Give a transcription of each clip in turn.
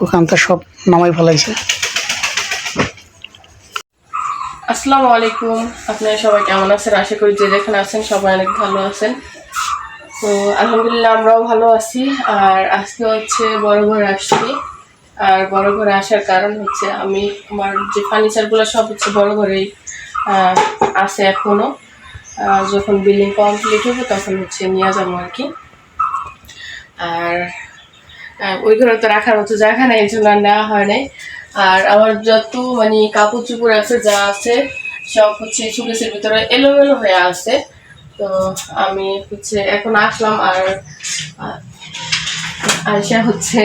ওখানটা সব নামাই ফেলাইছে। আসসালামু আলাইকুম। আপনারা সবাই কেমন আছেন? আশা করি যে যেখানে আছেন সবাই অনেক ভালো আছেন। তো আলহামদুলিল্লাহ আমরাও ভালো আছি। আর আজকে হচ্ছে বড় ঘরে আসছি। আর বড় ঘরে আসার কারণ হচ্ছে আমি আমার যে ফার্নিচারগুলো সব হচ্ছে বড় ঘরেই আছে এখনও। আহ, যখন বিল্ডিং কমপ্লিট হবে তখন হচ্ছে নিয়ে যাব আর কি। আর ওই ঘরে তো রাখার মতো জায়গা নেই, এই জন্য আর নেওয়া হয় নাই। আর আমার যত মানে কাপড় চুপড় আছে, যা আছে, সব হচ্ছে সুকেশের ভিতরে এলোমেলো হয়ে আছে। তো আমি হচ্ছে এখন আসলাম আর আয়সা হচ্ছে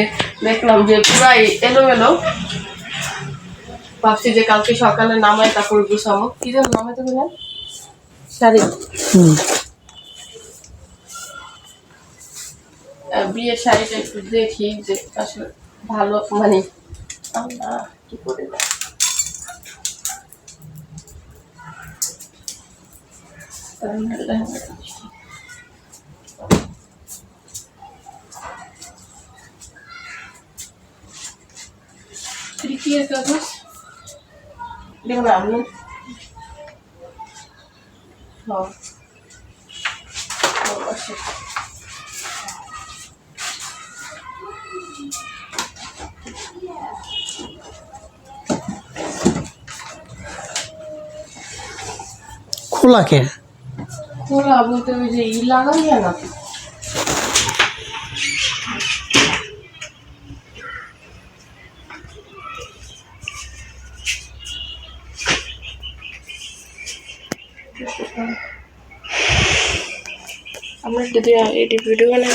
দেখলাম যে পুরাই এলোমেলো। ভাবছি যে কালকে সকালে নামায় তারপর গুছামো কি যেন নামাইতে বললেন? শাড়ি হুম আহ, বিয়ের শাড়িটা একটু দেখি যে আসলে ভালো মানে আল্লাহ, কি করে কাগজ? দেখুন আপনি। হ্যাঁ। খোলা কে? খোলা বলতে ওই যে ই লাগাই যায় না? আমরা যদি এটি ভিডিও বানাই?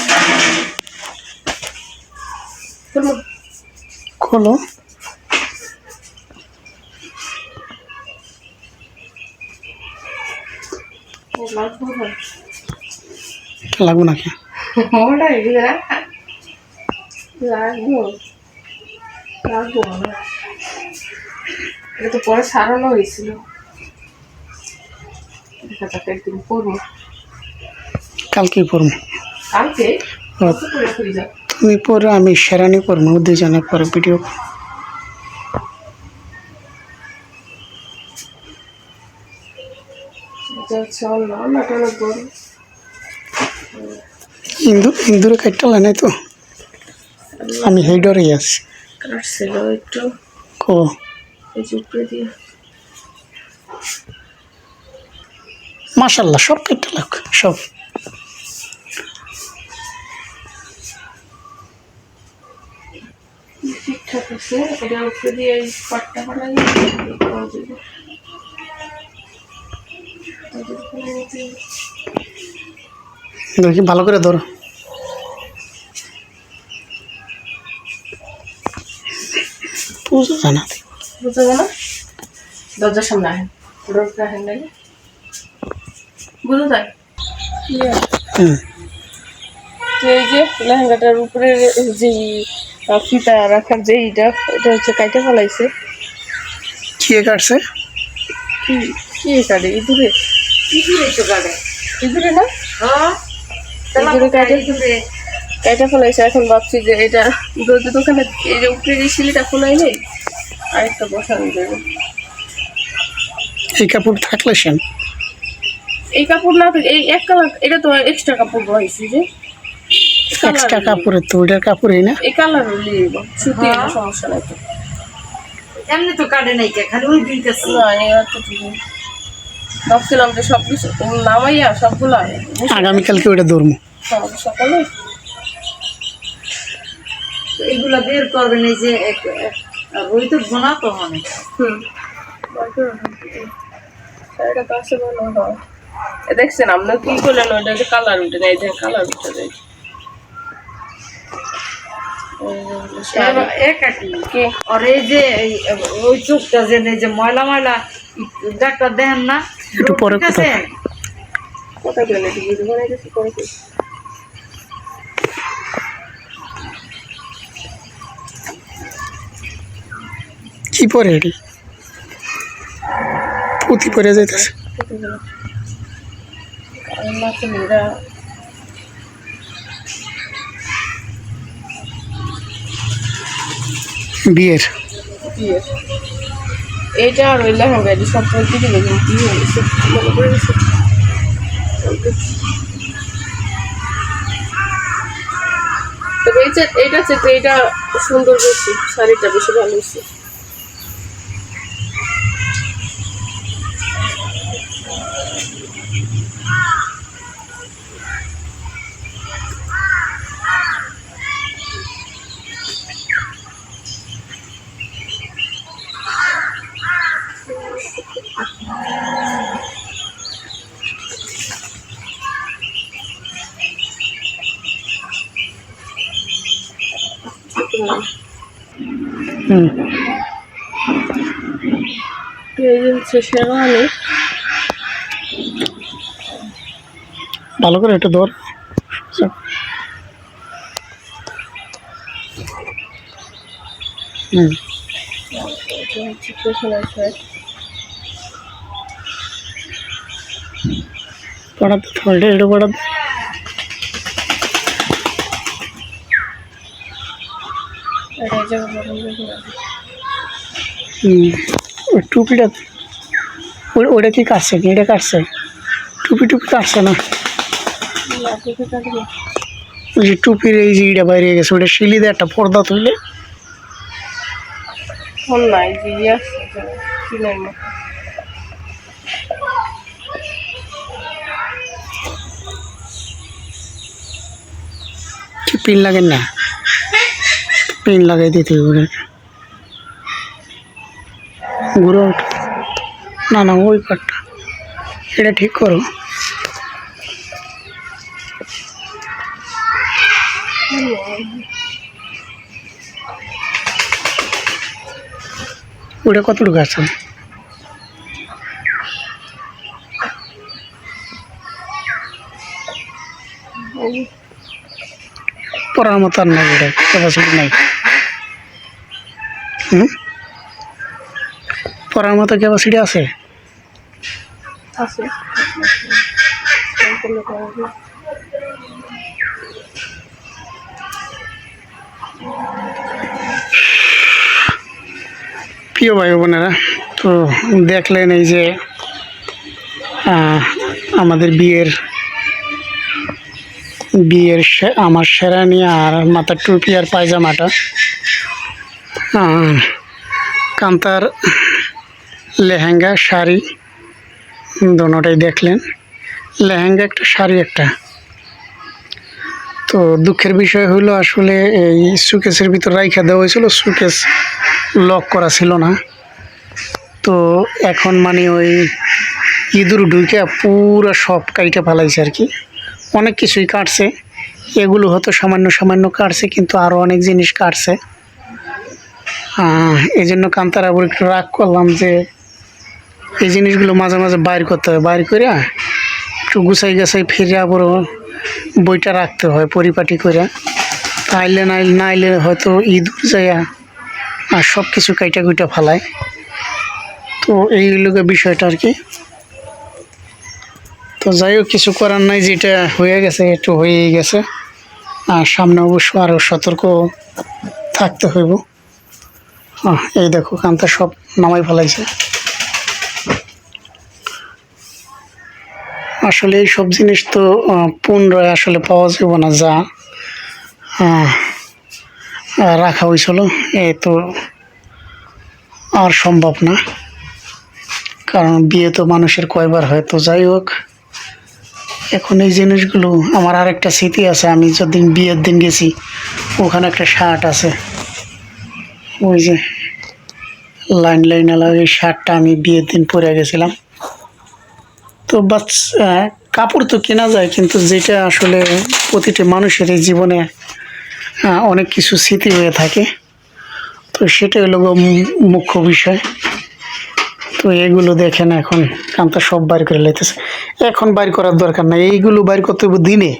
খোলো ও, লাগবো না। লাগবো নাকি না। এটা তো পরে সারানো হয়েছিল। দেখা যাক একদিন করব কালকে? কালকে তুমি পরে আমি সেরানি করব দুজনে পরে ভিডিও অন্যটা অনেক বড় ইন্দু ইন্দুরে কাটতে নাই তো। আমি হেডরে আছি। কাটছিল একটু। কো? মাশাল্লাহ সব কেটে লাগ সব। ঠিকঠাক আছে এটা উপরে দিয়ে পাটটা বানাই দেখি ভালো করে ধরো। বুঝো জানা বুঝতে না? দরজার সামনে আহেন। দরজা আহেন নাকি? বুঝতে যায় তো এই যে লেহেঙ্গাটার উপরে যে ফিতা রাখার যে এইটা এটা হচ্ছে কাইটা ফেলাইছে। কে কাটছে? কি কি কাটে? ইঁদুরে? ইঁদুরে তো গাড়ে ইঁদুরে না? হ্যাঁ। ইঁদুরে কাটে এখন ভাবছি যে এটা দরজা দোকানে এই যে উপরে যে সিলিটা খোলাই নেই আরেকটা বসানো যাবে এই কাপড় থাকলে সেন এই কাপড় না এই এক কালার এটা তো এক্সট্রা কাপড় বহাইছি যে। এক্সট্রা কাপড়ের তো ওইটার কাপড়ই না। এই কালার লিয়ে সুতি হ্যাঁ। সমস্যা নাই তো। এমনি তো কাটে নাই কে খালি ওই দুইটাছে না এবার তো। ভাবছিলাম যে সব কিছু নামাইয়া সবগুলা আগামীকালকে ওইটা ধরবো সব- সকালে। এগুলা বের করবেন এই যে এক- এক- তো বোনা তো হয়। এ দেখছেন আপনার কি করলেন ওইটা যে কালার উঠে নেই যে কালার উঠে দেয়। আর এই যে এই ওই চোখটা যে যে ময়লা ময়লা ডাক্তার দেখেন না। একটু পরে কথা কি? পরে এটি পুঁতি পরে যাইতেছে। বিয়ের? বিয়ের। এটা আর ওই লেহেঙ্গা এটা সব দিকে দেখুন কি হয়ে গেছে মনে পড়ে গেছে সুন্দর বেশি শাড়িটা বেশি ভালো হয়েছে। হচ্ছে শেরওয়ানি ভালো করে একটু ধর। হুম। এটা পড়াতে থোড়ে একটু পড়াতে এটা যে বরং দেখুন হুম ওই টুপিটা ওটা কি কাটছে কি? এটা কাটছে? টুপি টুপি কাটছে না? ওই যে টুপির এই যে ইটা বাইরে গেছে ওটা শিলি দিয়ে একটা পর্দা তুললে? কি পিন লাগে না? পিন লাগাই দিতে ঘুরো ওঠো। না না, ওই পাটটা। এটা ঠিক করো। ওটা কতটুকু আছে? পড়ার মতো নাই ওটা ক্যাপাসিটি নাই। হুম? পড়ার মতো ক্যাপাসিটি আছে। প্রিয় ভাই বোনেরা তো দেখলেন এই যে আমাদের বিয়ের বিয়ের আমার শেরানি আর মাথার টুপি আর পায়জামাটা। কান্তার লেহেঙ্গা শাড়ি দোনোটাই দেখলেন। লেহেঙ্গা একটা, শাড়ি একটা। তো দুঃখের বিষয় হলো আসলে এই সুকেসের ভিতর রাইখা দেওয়া হয়েছিল সুকেস লক করা ছিল না। তো এখন মানে ওই ইঁদুর ঢুকে পুরো সব কাইটে ফেলাইছে আর কি। অনেক কিছুই কাটছে। এগুলো হয়তো সামান্য সামান্য কাটছে, কিন্তু আরও অনেক জিনিস কাটছে। এই জন্য কান্তার আবার একটু রাগ করলাম যে এই জিনিসগুলো মাঝে মাঝে বাইর করতে হয়। বাইর করে একটু গুছাই গাছাই ফিরে আবারও বইটা রাখতে হয় পরিপাটি করে তাইলে নাই, নাইলে হয়তো ইঁদুর যাইয়া আর সব কিছু কাইটা কুইটা ফালায়। তো এই লোকের বিষয়টা আর কি। তো যাই হোক, কিছু করার নাই, যেটা হয়ে গেছে, একটু হয়েই গেছে। আর সামনে অবশ্য আরও সতর্ক থাকতে হইব। হ্যাঁ এই দেখো কান্তা সব নামাই ফেলাইছে। আসলে এই সব জিনিস তো পুনরায় আসলে পাওয়া যাবে না, যা রাখা হয়েছিল, এ তো আর সম্ভব না। কারণ বিয়ে তো মানুষের কয়বার হয়, তো যাই হোক। এখন এই জিনিসগুলো, আমার আর একটা স্মৃতি আছে, আমি যদিন বিয়ের দিন গেছি, ওখানে একটা শার্ট আছে। ওই যে লাইন লাইন ওই শার্টটা আমি বিয়ের দিন পরে গেছিলাম। তো বাচ আহ, কাপড় তো কেনা যায় কিন্তু যেটা আসলে প্রতিটি মানুষের এই জীবনে অনেক কিছু স্মৃতি হয়ে থাকে। তো সেটা হলো মুখ্য বিষয়। তো এগুলো দেখেন এখন কান্তা সব বাইর করে লাইতেছে। এখন বাইর করার দরকার নাই এইগুলো বাইর করতে হবে দিনে।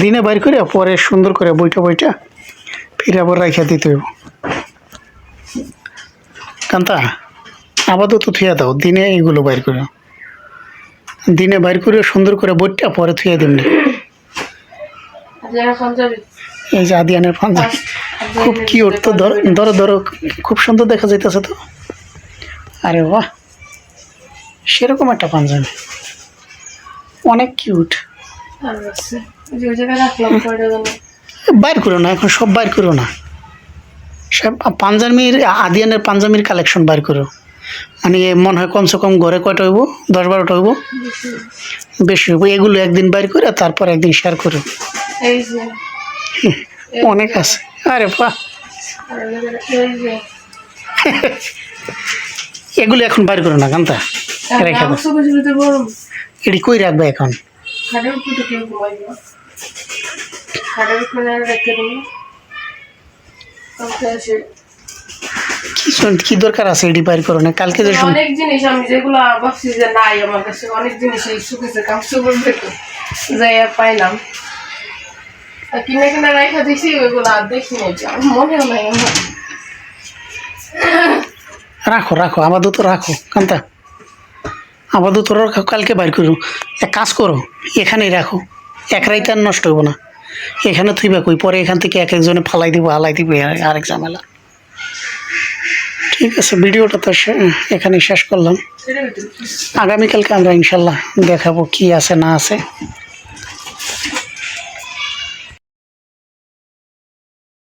দিনে বাইর করে পরে সুন্দর করে বইটা বইটা ফিরে আবার রাখিয়া দিতে হইব। কান্তা? আপাতত থুয়া দাও দিনে এগুলো বাইর করে দিনে বাইর করে সুন্দর করে বইটা পরে থুয়ে দিন যারা এই যে আদিয়ানের পাঞ্জাবি খুব কিউট তো ধরো ধরো ধরো খুব সুন্দর দেখা যাইতেছে তো। আরে বাহ! সেরকম একটা পাঞ্জাবি অনেক কিউট বাইর করো না এখন সব বাইর করো না। সব পাঞ্জাবির আদিয়ানের পাঞ্জাবির কালেকশন বার করো। মানে মনে হয় কমসে কম ঘরে কয়টা হইব? দশ বারোটা হইব? বেশি হইব। এগুলো একদিন বাইর করে তারপর একদিন শেয়ার করো। অনেক আছে। আরে এগুলো এখন বাইর করো না কান্তা। রেখে এটি কই রাখবে এখন? খাটের উপরে রেখে দেবো। কি দরকার আছে এটি বাইর করো না? কালকে যে অনেক জিনিস আমি যেগুলো ভাবছি যে নাই আমার কাছে অনেক জিনিস এই শুকেছে কামসু করবে তো যাই আর পাইলাম। আর কিনে কিনে রাখা দিছি ওইগুলো আর দেখি আমার মনেও নাই আমার। রাখো রাখো আপাতত রাখো কান্তা। আপাতত রাখো কালকে বাইর করো। এক কাজ করো এখানেই রাখো। এক রাইতে আর নষ্ট হইব না। এখানে থুইবা কই? পরে এখান থেকে এক একজনে ফালাই দিব, হালাই দিব আর- আরেক ঝামেলা। ঠিক আছে, ভিডিওটা তো এখানে শেষ করলাম। আগামীকালকে আমরা ইনশাল্লাহ দেখাবো কি আছে, না আছে।